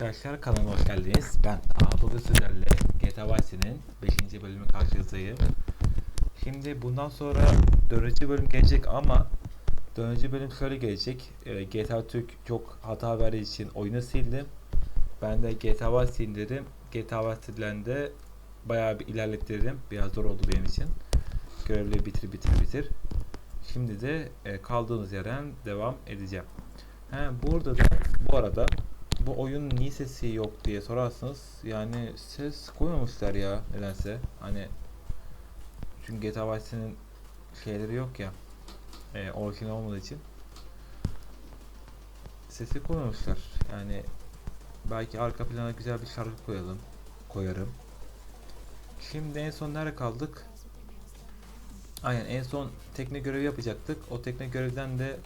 arkadaşlar kanalıma hoş geldiniz. Ben bugün sizlerle GTA Vice'nin 5. bölümü karşınızdayım. Şimdi bundan sonra 4. bölüm gelecek ama 4. bölüm şöyle gelecek. Ee, GTA Türk çok hata verdiği için oyunu sildim. Ben de GTA Vice indirdim. GTA Vice'den de bayağı bir ilerlettirdim. Biraz zor oldu benim için. Görevleri bitir bitir bitir. Şimdi de e, kaldığımız yerden devam edeceğim. He, burada da bu arada bu oyun niye sesi yok diye sorarsanız yani ses koymamışlar ya nedense. Hani çünkü GTA Vice'nin şeyleri yok ya e, orijinal olmadığı için. Sesi koymamışlar. Yani belki arka plana güzel bir şarkı koyalım koyarım. Şimdi en son nerede kaldık? Aynen en son tekne görevi yapacaktık. O tekne görevden de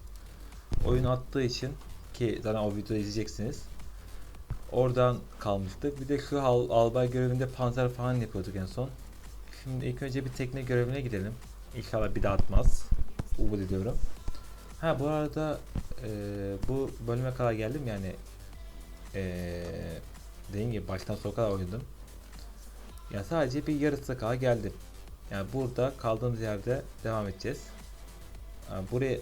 oyun attığı için ki zaten o videoyu izleyeceksiniz Oradan kalmıştık. Bir de şu al, albay görevinde panzer falan yapıyorduk en son. Şimdi ilk önce bir tekne görevine gidelim. İnşallah bir daha atmaz. Umut ediyorum. Ha bu arada e, bu bölüme kadar geldim yani e, dediğim gibi baştan sona kadar oynadım. Yani sadece bir yarısı kadar geldim. Yani burada kaldığımız yerde devam edeceğiz. Yani buraya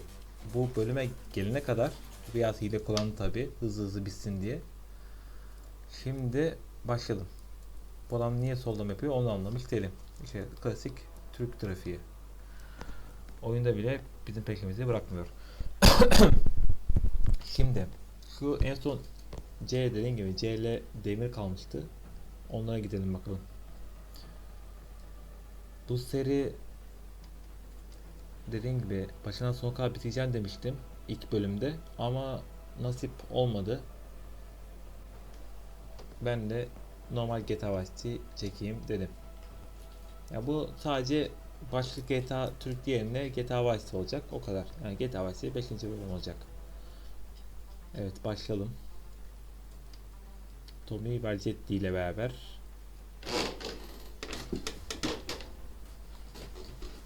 bu bölüme gelene kadar biraz hile kullandı tabi hızlı hızlı bitsin diye. Şimdi başlayalım. Bu adam niye soldam yapıyor onu anlamış değilim. İşte klasik Türk trafiği. Oyunda bile bizim peşimizi bırakmıyor. Şimdi şu en son C dediğim gibi C ile demir kalmıştı. Onlara gidelim bakalım. Bu seri dediğim gibi başından sona kadar bitireceğim demiştim ilk bölümde ama nasip olmadı ben de normal GTA Vice çekeyim dedim. Ya bu sadece başlık GTA Türk yerine GTA Vice olacak o kadar. Yani GTA Vice 5. bölüm olacak. Evet başlayalım. Tommy Vercetti ile beraber.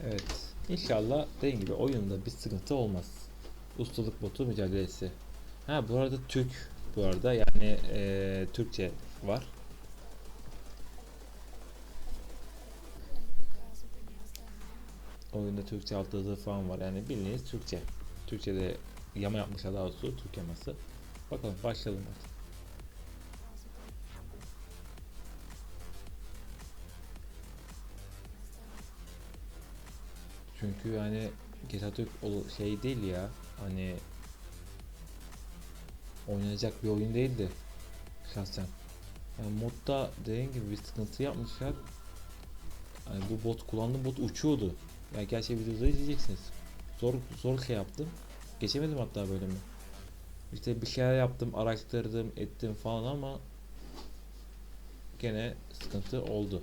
Evet. İnşallah dediğim gibi oyunda bir sıkıntı olmaz. Ustalık botu mücadelesi. Ha bu arada Türk bu arada yani e, Türkçe var. Oyunda Türkçe altyazı falan var yani bildiğiniz Türkçe. Türkçe'de yama yapmışlar daha doğrusu Türk yaması. Bakalım başlayalım artık. Çünkü yani GTA Türk şey değil ya hani oynanacak bir oyun değildi şahsen. Yani modda dediğim gibi bir sıkıntı yapmışlar. Yani bu bot kullandığım bot uçuyordu. Yani gerçi videoda izleyeceksiniz. Zor zor şey yaptım. Geçemedim hatta bölümü. İşte bir şeyler yaptım, araştırdım, ettim falan ama gene sıkıntı oldu.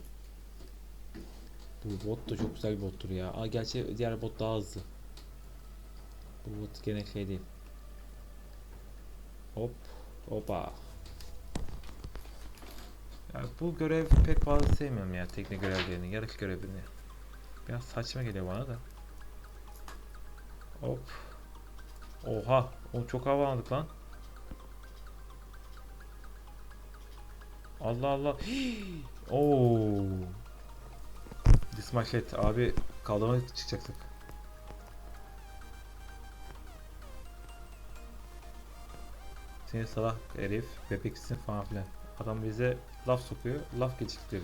Bu bot da çok güzel bir bottur ya. Aa, gerçi diğer bot daha hızlı. Bu bot gene şey değil. Hop, hopa. Ya bu görev pek fazla sevmiyorum ya tekne görevlerini, yarış görevini. Biraz saçma geliyor bana da. Hop. Oha, o çok havalandık lan. Allah Allah. Oo. Dismaşet abi kaldırma çıkacaktık. Seni salak herif, bebeksin falan filan. Adam bize laf sokuyor, laf geçirtiyor.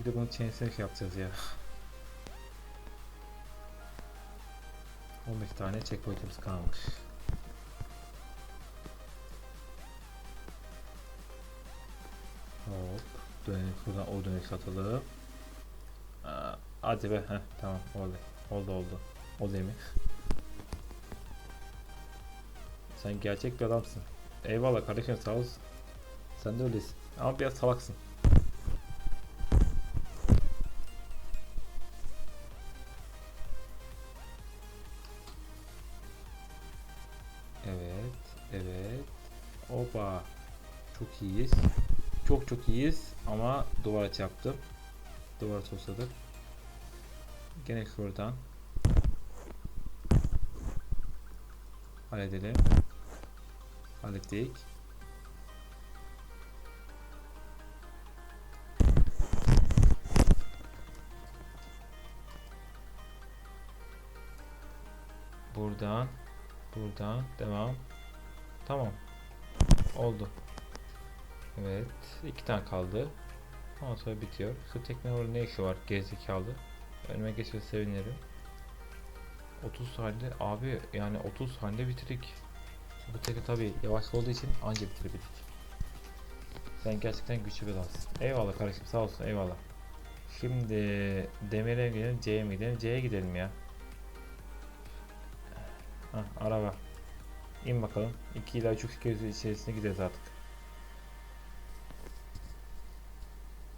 Bir de bunun çenesine şey yapacağız ya. 15 tane checkpoint'imiz kalmış. Hop. Dönelim şuradan o dönüş atalım. Aa, hadi be. Heh, tamam oldu. Oldu oldu. O değil mi? Sen gerçek bir adamsın. Eyvallah kardeşim sağ olsun. Sen de öylesin. Ama biraz salaksın. Evet, evet. Opa. Çok iyiyiz. Çok çok iyiyiz ama duvara çarptım. Duvara tosladık. Gene şuradan. Halledelim. Hallettik. Buradan. Buradan. Devam. Tamam. Oldu. Evet. iki tane kaldı. Ondan sonra bitiyor. Şu teknoloji ne işi var? Gerizekalı. Önüme geçirse sevinirim. 30 saniye. Abi yani 30 saniye bitirik. Bu teki tabi yavaş olduğu için anca bitirebildik. Sen gerçekten güçlü bir adamsın. Eyvallah kardeşim sağ olsun eyvallah. Şimdi demire mi gidelim C'ye mi gidelim? C'ye gidelim ya. Hah, araba. İn bakalım. 2 ila 3 kez içerisinde gideriz artık.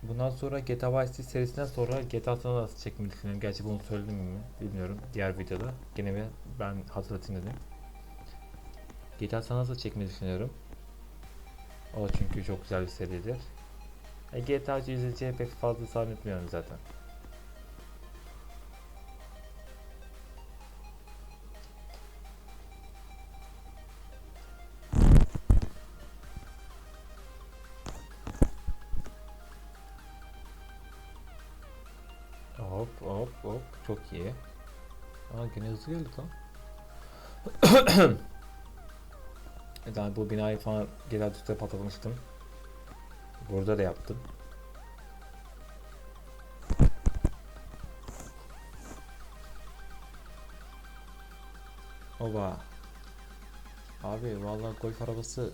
Bundan sonra GTA Vice City serisinden sonra GTA San Andreas çekmeyi düşünüyorum. Gerçi bunu söyledim mi bilmiyorum diğer videoda. Gene ben hatırlatayım dedim. GTA San Andreas çekmeyi düşünüyorum. O çünkü çok güzel bir seridir. E, GTA'cı izleyiciye pek fazla zannetmiyorum zaten. Hop hop hop çok iyi. Aa gene hızlı geldik lan. Yani bu binayı falan genel tütte patlatmıştım. Burada da yaptım. Oba. Abi vallahi golf arabası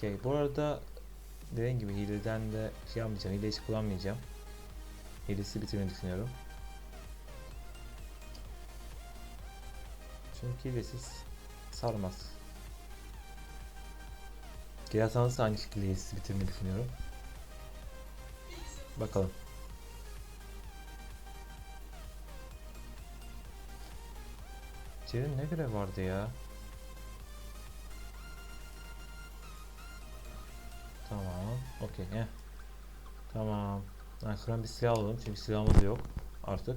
şey bu arada dediğim gibi hileden de şey yapmayacağım. Hile hiç kullanmayacağım. Hilesi bitirmeyi düşünüyorum. Çünkü hilesiz sarmaz. Girasanız aynı şekilde hilesiz bitirmeyi düşünüyorum. Bakalım. Ceren ne görev vardı ya? Tamam. Okey. heh. Tamam. Ben şuradan bir silah alalım çünkü silahımız yok artık.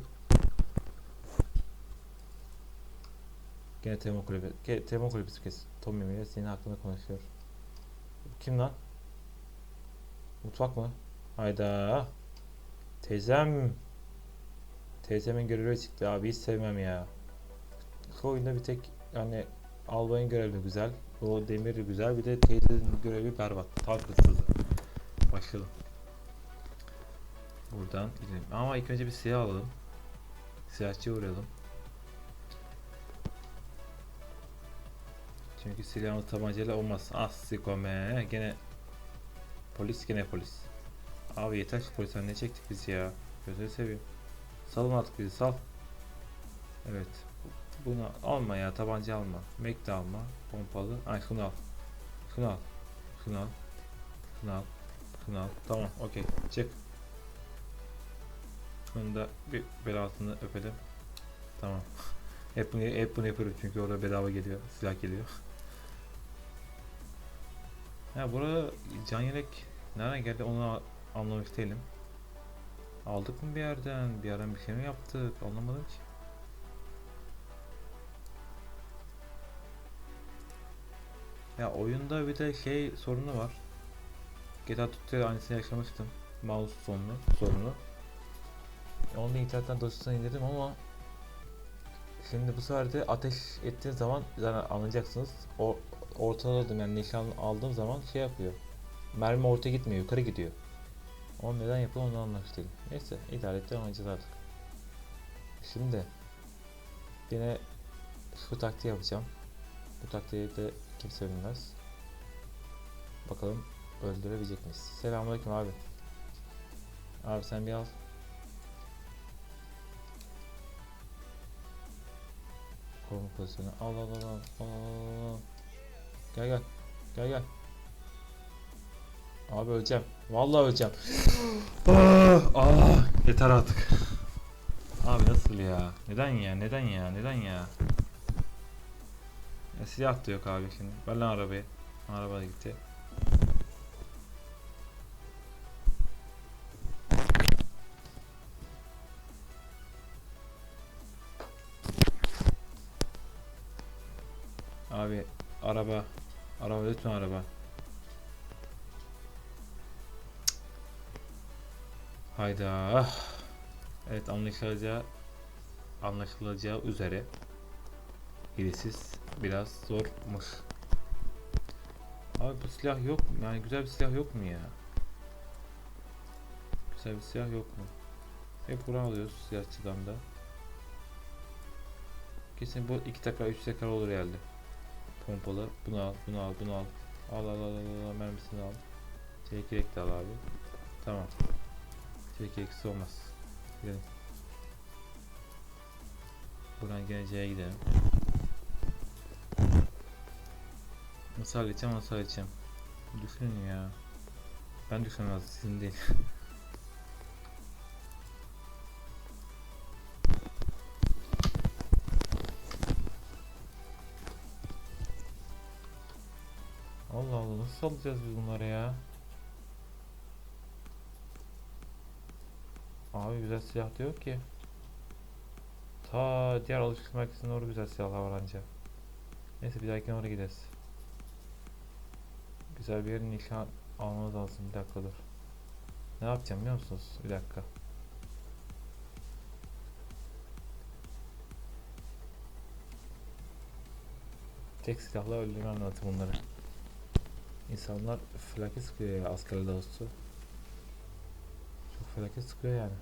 Gene Temo kulübü. Ge Temo kulübüsü kes. Tommy ile senin hakkında konuşuyor. Kim lan? Mutfak mı? Hayda. Teyzem. Teyzemin görevi çıktı abi hiç sevmem ya. Şu oyunda bir tek yani albayın görevi güzel. O demiri güzel bir de teyzenin görevi berbat. Tam hırsızı. Başlayalım. Buradan gidelim. Ama ilk önce bir silah alalım. Silahçıya uğrayalım. Çünkü silahımız tabancayla olmaz. Ah sikome. Gene polis gene polis. Abi yeter şu polisten ne çektik biz ya. Gözünü seveyim. Salın artık bizi sal. Evet. Bunu alma ya tabanca alma. De alma. Pompalı. Ay şunu al. Şunu al. Şunu al. Şunu al. Şunu al. Tamam okey. Çık. Şunu da bir belasını öpelim. Tamam. hep bunu, hep bunu yapıyorum çünkü orada bedava geliyor. Silah geliyor. Ya burada can yelek nereden geldi onu anlamış değilim. Aldık mı bir yerden? Bir yerden bir şey mi yaptık? Anlamadım ki. Ya oyunda bir de şey sorunu var. GTA Tutorial aynısını yaşamıştım. Mouse sorunu, sorunu. Onu da internetten dosyasını indirdim ama Şimdi bu sefer de ateş ettiğiniz zaman zaten anlayacaksınız. O ortaladım yani nişan aldığım zaman şey yapıyor. Mermi ortaya gitmiyor, yukarı gidiyor. O neden yapıyor onu anlamış. Neyse idare et devam edeceğiz artık. Şimdi yine şu taktiği yapacağım. Bu taktiği de kimse bilmez. Bakalım öldürebilecek miyiz? Selamünaleyküm abi. Abi sen bir al. Koruma pozisyonu. Al al al al al al al. Gel gel. Gel gel. Abi öleceğim. Vallahi öleceğim. ah, ah, yeter artık. Abi nasıl ya? Neden ya? Neden ya? Neden ya? ya silah da yok abi şimdi. Ver lan arabayı. Araba da gitti. Abi araba. Lütfen araba. Hayda. Evet anlaşılacağı anlaşılacağı üzere hilesiz biraz zormuş. Abi bu silah yok mu? Yani güzel bir silah yok mu ya? Güzel bir silah yok mu? Hep bunu alıyoruz silahçıdan da. Kesin bu iki tekrar üç tekrar olur herhalde. Pompalı. Bunu al, bunu al, bunu al. Al al al al, al mermisini al. Çekirdek de al abi. Tamam. Çekirdeksiz olmaz. Gidelim. Buradan gene C'ye gidelim. Nasıl halledeceğim, nasıl halledeceğim? Düşünün ya. Ben düşünmez, sizin değil. nasıl alacağız biz bunları ya? Abi güzel silah da yok ki. Ta diğer alışveriş merkezinde orada güzel silahlar var anca. Neyse bir dahakine oraya gideriz. Güzel bir yerin nişan almamız lazım. Bir dakika dur. Ne yapacağım biliyor musunuz? Bir dakika. Tek silahla öldürmem lazım bunları. İnsanlar felaket sıkıyor ya askerler dostu. Çok felaket sıkıyor yani.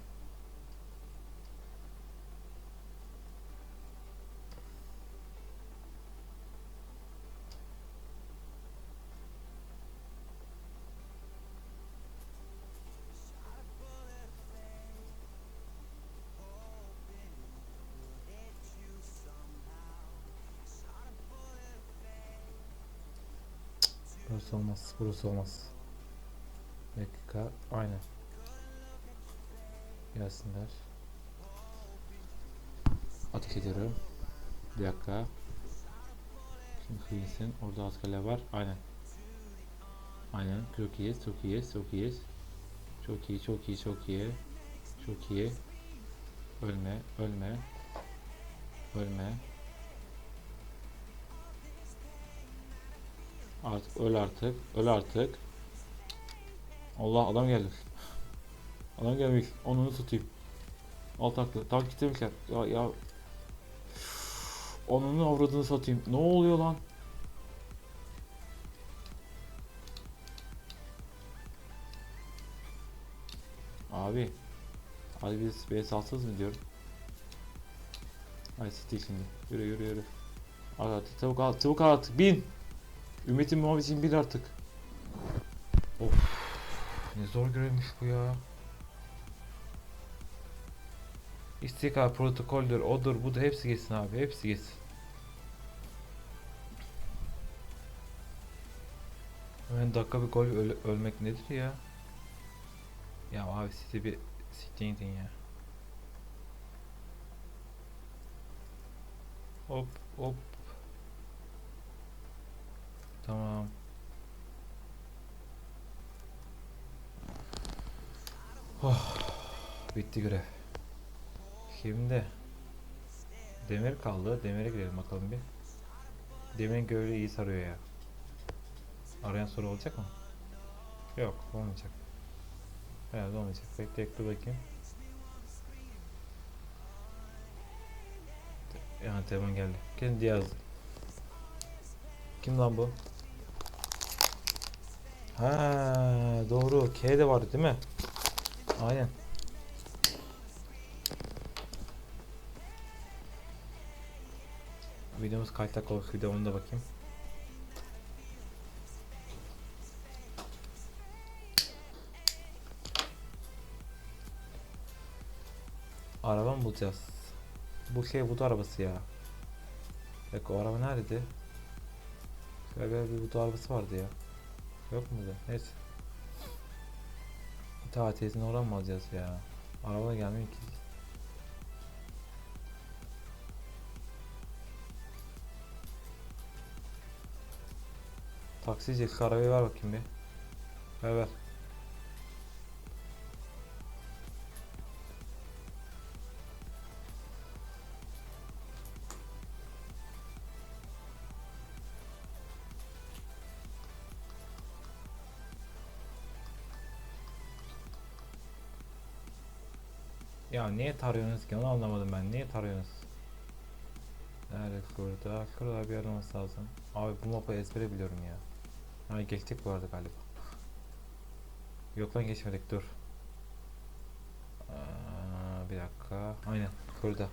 Burası olmaz. Burası olmaz. Dakika. Aynen. Gelsinler. Ateş ediyorum. Bir dakika. Şimdi hıyısın. Orada askerler var. Aynen. Aynen. Çok iyi. Çok iyi. Çok iyi. Çok iyi. Çok iyi. Çok iyi. Çok iyi. Ölme. Ölme. Ölme. Artık öl artık. Öl artık. Allah adam geldi. Adam gelmiş. Onunu tutayım. Alt aklı. Tam kitlemişler. Ya ya. Onunu avradını satayım. Ne oluyor lan? Abi. Hadi biz beni salsız mı diyorum. Hadi City şimdi. Yürü yürü yürü. Hadi çabuk al çabuk al artık bin. Ümitim Muhammed'in bir artık. Of. Ne zor görevmiş bu ya. İstikrar protokoldür, odur, budur hepsi geçsin abi, hepsi geçsin. Hemen dakika bir gol öl- ölmek nedir ya? Ya abi sizi bir siktiğin ya. Hop hop. Tamam. Oh, bitti görev. Şimdi demir kaldı. Demire girelim bakalım bir. Demirin göğü iyi sarıyor ya. Arayan soru olacak mı? Yok, olmayacak. Herhalde olmayacak. Bekle bekle bakayım. Yani telefon geldi. Kendi yazdı. Kim lan bu? Ha doğru. K de vardı değil mi? Aynen. Videomuz kaç dakika de onu da bakayım. Araba mı bulacağız? Bu şey budu arabası ya. Bak o araba neredeydi? Şöyle bir budu arabası vardı ya. Yok muydu? Neyse. Ta oradan mı alacağız ya? Araba da gelmiyor ki. Taksici arabayı ver bakayım bir. Ver ver. Ya niye tarıyorsunuz ki onu anlamadım ben. Niye tarıyorsunuz? Nerede burada? Şurada bir yer olması lazım. Abi bu mapı ezbere biliyorum ya. Ha geçtik bu arada galiba. Yok lan geçmedik dur. Aa, bir dakika. Aynen şurada.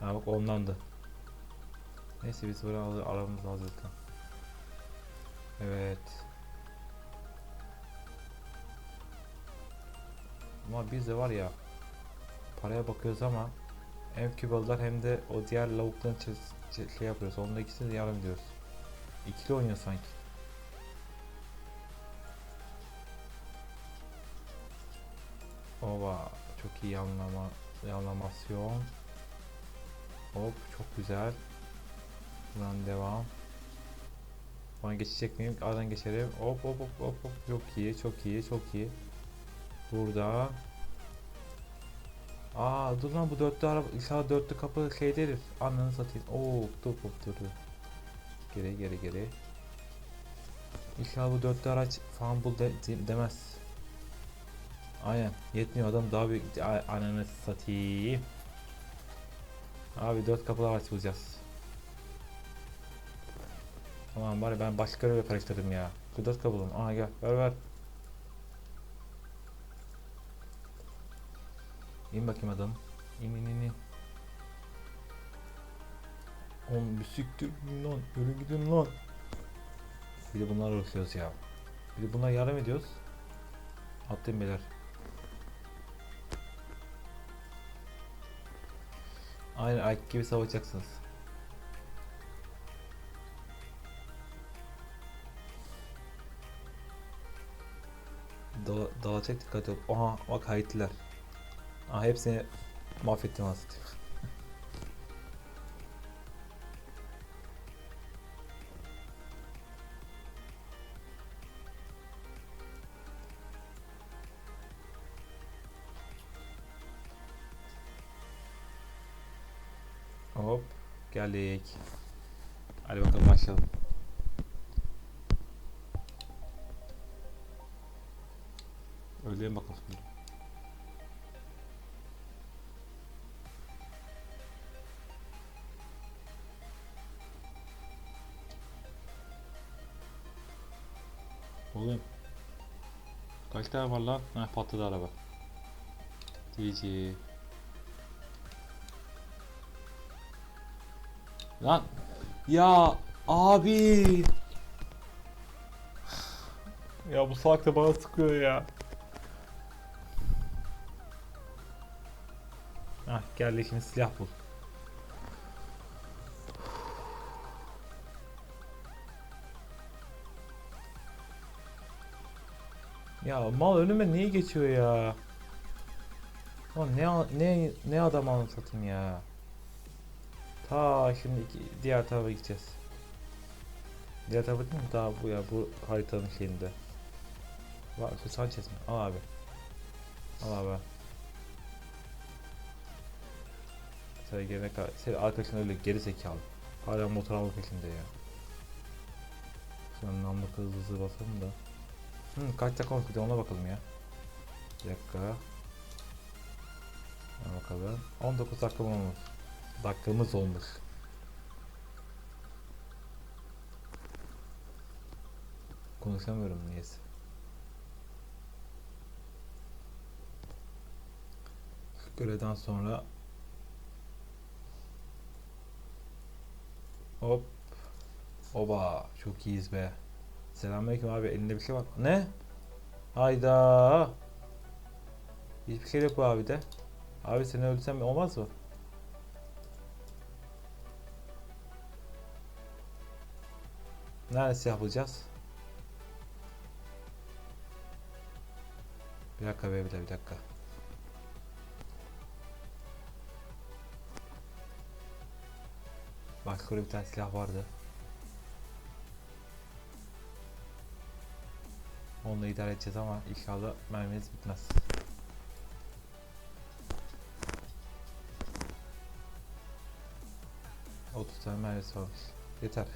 Ha bak ondandı. Neyse biz buraya al aramızda hazırlıkla. Evet. Ama biz de var ya paraya bakıyoruz ama hem Kübalılar hem de o diğer lavukların şey yapıyoruz. Onunla ikisini de yardım ediyoruz. İkili oynuyor sanki. Ova çok iyi anlama anlamasyon. Hop çok güzel. Buradan devam. Bana geçecek miyim? Aradan geçerim. Hop hop hop hop hop. Çok iyi, çok iyi, çok iyi. Burada. Aa dur lan bu dörtlü araba inşallah dörtlü kapı şey değildir. Ananı satayım. Oo dur dur dur. Geri geri geri. İnşallah bu dörtlü araç falan bul de- de- demez. Aynen yetmiyor adam daha büyük ananı satayım. Abi dört kapılı araç bulacağız. Tamam bari ben başka görevi karıştırdım ya. Kapılı mı? Aha gel ver ver. İn bakayım adam. İn in in in. Oğlum bir siktir lan. Yürü gidin lan. Bir de bunlarla uğraşıyoruz ya. Bir de bunlara yardım ediyoruz. Attım beyler. Aynen Ike gibi savaşacaksınız. Dala, dalacak dikkat et. Aha bak Haitiler. Aha hepsini mahvettim aslında. Hop geldik. Hadi bakalım başlayalım. Oğlum. Kaç tane var lan? Ha patladı araba. GG. Lan. Ya abi. Ya bu salak da bana sıkıyor ya. Ah gel şimdi silah bul. Ya mal önüme niye geçiyor ya? Lan ne ne ne adam anlatayım ya. Ta şimdi iki- diğer tarafa gideceğiz. Diğer tarafa değil mi? Daha bu ya bu haritanın şeyinde. Şu Sanchez mi? Al abi. Al abi. Sen gelene senin arkadaşın öyle geri zekalı. Hala motor alma peşinde ya. Şu an namlu hızlı hızlı basalım da. Hı, kaç dakika olmuş bir de ona bakalım ya. Bir dakika. Hemen bakalım. 19 dakika olmuş. Dakikamız olmuş. Konuşamıyorum niyeyse. Şu Görevden sonra Hop. Oba çok iyiyiz be. Selamünaleyküm abi elinde bir şey var. Ne? Hayda. Hiçbir şey yok bu abi de. Abi seni öldürsem olmaz mı? Neresi yapacağız? Bir dakika be bir dakika. Bir dakika. Şurada bir tane silah vardı. Onunla idare edeceğiz ama inşallah mermimiz bitmez. Otuz tane mermisi varmış. Yeter.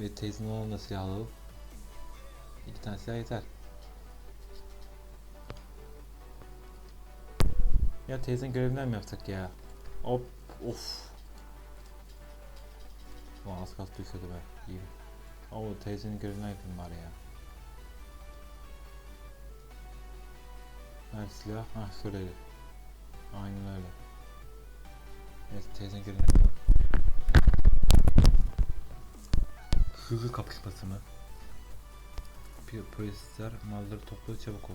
Ve teyzenin olan da silah. İki tane silah yeter. Ya teyzen görevinden mi yapsak ya? Hop of. Ulan az kalsın düşüyordu be. İyi. Oo teyzenin görevinden yapayım bari ya. Nerede silah? Hah şuradaydı. Aynen öyle. Evet teyzenin görevinden yapalım. Hızlı kapışması mı? Polisler malları topla çabuk ol.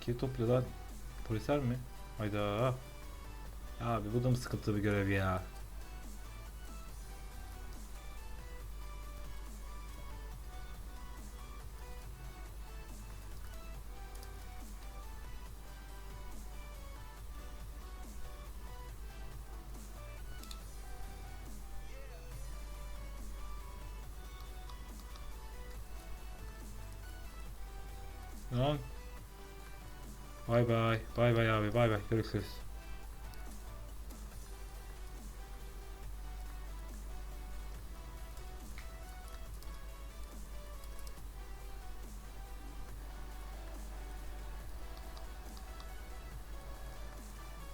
Kim topluyor lan? Polisler mi? Hayda. Abi bu da mı sıkıntılı bir görev ya? Lan. Bay bay. Bay bay abi. Bay bay. Görüşürüz.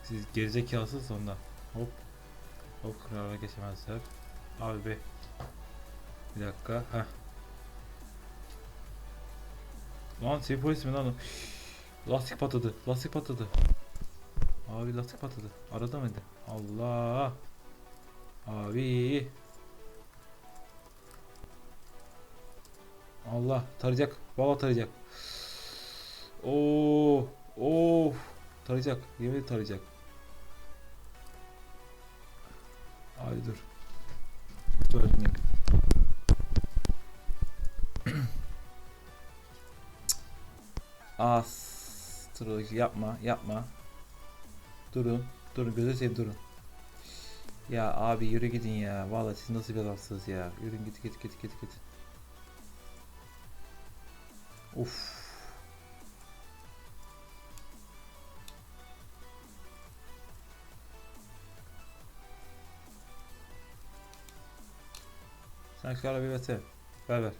Siz gerizekalısınız ondan. Hop. Hop krala geçemezler. Abi be. Bir dakika. Heh. Lan şey polis mi lan? Lastik patladı. Lastik patladı. Abi lastik patladı. Arada mıydı? Allah. Abi. Allah tarayacak. Valla tarayacak. Oo, of. Tarayacak. Yemin tarayacak. Hadi dur. Öldürmeyeyim. Astroloji yapma yapma. Durun. Durun gözü seveyim durun. Ya abi yürü gidin ya. Vallahi siz nasıl bir adamsınız ya. Yürün git git git git git. Uf. Şu arabayı versene. Ver ver.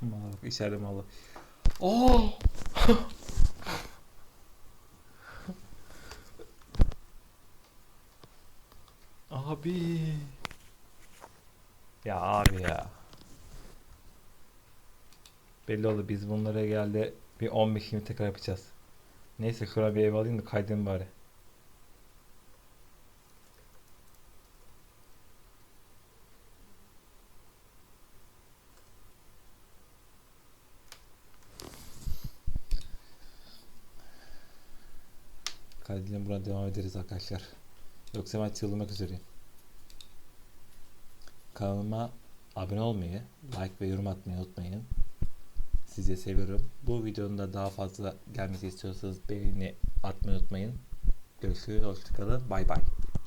Malı bak içeride malı. Oo! abi. Ya abi ya. Belli oldu biz bunlara geldi bir 15-20 tekrar yapacağız. Neyse bir ev alayım da kaydedeyim bari. Buradan devam ederiz arkadaşlar. Yoksa ben çığlımak üzereyim. Kanalıma abone olmayı, like ve yorum atmayı unutmayın. Sizi seviyorum. Bu videonun da daha fazla gelmesi istiyorsanız beğeni atmayı unutmayın. Görüşürüz. Hoşçakalın. Bay bay.